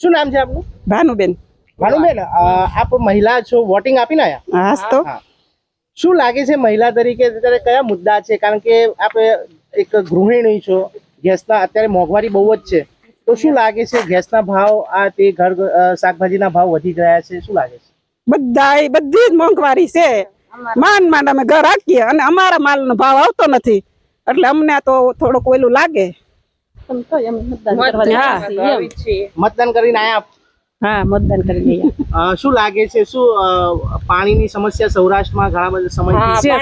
શું નામ છે આપનું? ભાનુબેન. ભાનુબેન આપ મહિલા છો વોટિંગ આપીને આયા? હા તો. શું લાગે છે મહિલા તરીકે અત્યારે કયા મુદ્દા છે? કારણ કે આપ એક ગૃહિણી છો ગેસના અત્યારે મોંઘવારી બહુ જ છે. તો શું લાગે છે ગેસના ભાવ આ તે ઘર શાકભાજીના ભાવ વધી ગયા છે? શું લાગે છે? બધા બધી જ મોંઘવારી છે. માંડ માંડ અમે ઘર રાખીએ અને અમારા માલનો ભાવ આવતો નથી. એટલે અમને તો થોડુંક ઓલું લાગે. હા. મતદાન કરીને આયા હા મતદાન કરી લઈએ શું લાગે છે શું પાણીની સમસ્યા સૌરાષ્ટ્રમાં ઘણા બધા સમય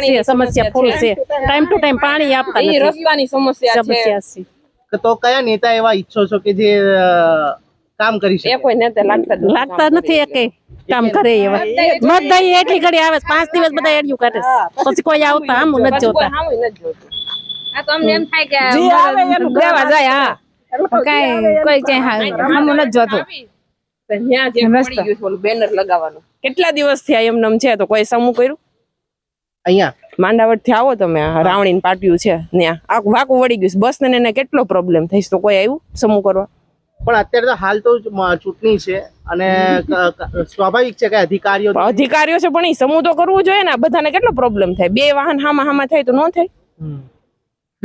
છે સમસ્યા ફૂલ છે. ટાઈમ ટુ ટાઈમ પાણી આપતા નથી. રસ્તાની સમસ્યા છે. તો કયા નેતા એવા ઈચ્છો છો કે જે કામ કરી શકે? કોઈ નેતા લાગતા નથી. લાગતા નથી એકે. કામ કરે એવા મતદાન એટલી ઘડી આવે પાંચ દિવસ બધા એડિયું કરે પછી કોઈ આવતા આમ નથી જોતું. આ તો અમને એમ થાય કે જે આવે એનું દેવા જાય હા. કાંઈ કોઈ ક્યાંય આમ નથી જોતું. પણ ન્યા જે પડી ગયું છે ઓલું બેનર લગાવવાનું. કેટલા દિવસ થયા એમને એમ છે? તો કોઈ સમૂહ કર્યું? અહીંયા. માંડાવટથી આવો તમે રાવણી રાવણીને પાટિયું છે ત્યાં. આખું વાકું વળી ગયું બસ ને એને કેટલો પ્રોબ્લેમ થઈશ? તો કોઈ આવ્યું સમૂહ કરવા? પણ અત્યારે તો હાલ તો ચૂંટણી છે અને સ્વાભાવિક છે કે અધિકારીઓ અધિકારીઓ છે પણ એ સમૂહ તો કરવું જોઈએ ને. બધાને કેટલો પ્રોબ્લેમ થાય? બે વાહન હામાં હામાં થાય તો ન થાય?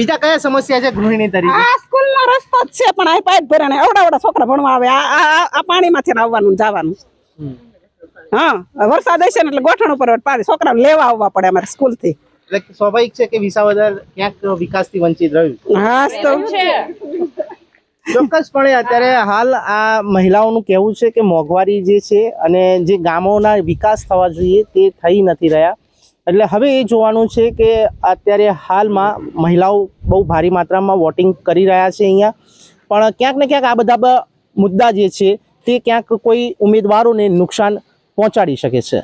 બીજા કયા સમસ્યા છે ગૃહિણી તરીકે? આ સ્કૂલ નો રસ્તો જ છે પણ આ પાઇપ ભરે અવડા એવડા છોકરા ભણવા આવે. આ આ- આ પાણીમાંથી આવવાનું જવાનું. હા વરસાદ હશે ને એટલે ગોઠણ ઉપર પાણી છોકરા લેવા આવવા પડે અમારે સ્કૂલથી એટલે સ્વાભાવિક છે કે વિસાવદર ક્યાંક વિકાસથી વંચિત રહ્યું? હા તો ચોક્કસપણે અત્યારે હાલ આ મહિલાઓનું કહેવું છે કે મોંઘવારી જે છે અને જે ગામોના વિકાસ થવા જોઈએ તે થઈ નથી રહ્યા. એટલે હવે એ જોવાનું છે કે અત્યારે હાલમાં મહિલાઓ બહુ ભારી માત્રામાં વોટિંગ કરી રહ્યા છે અહીંયા. પણ ક્યાંક ને ક્યાંક આ બધા મુદ્દા જે છે તે ક્યાંક કોઈ ઉમેદવારોને નુકસાન પહોંચાડી શકે છે.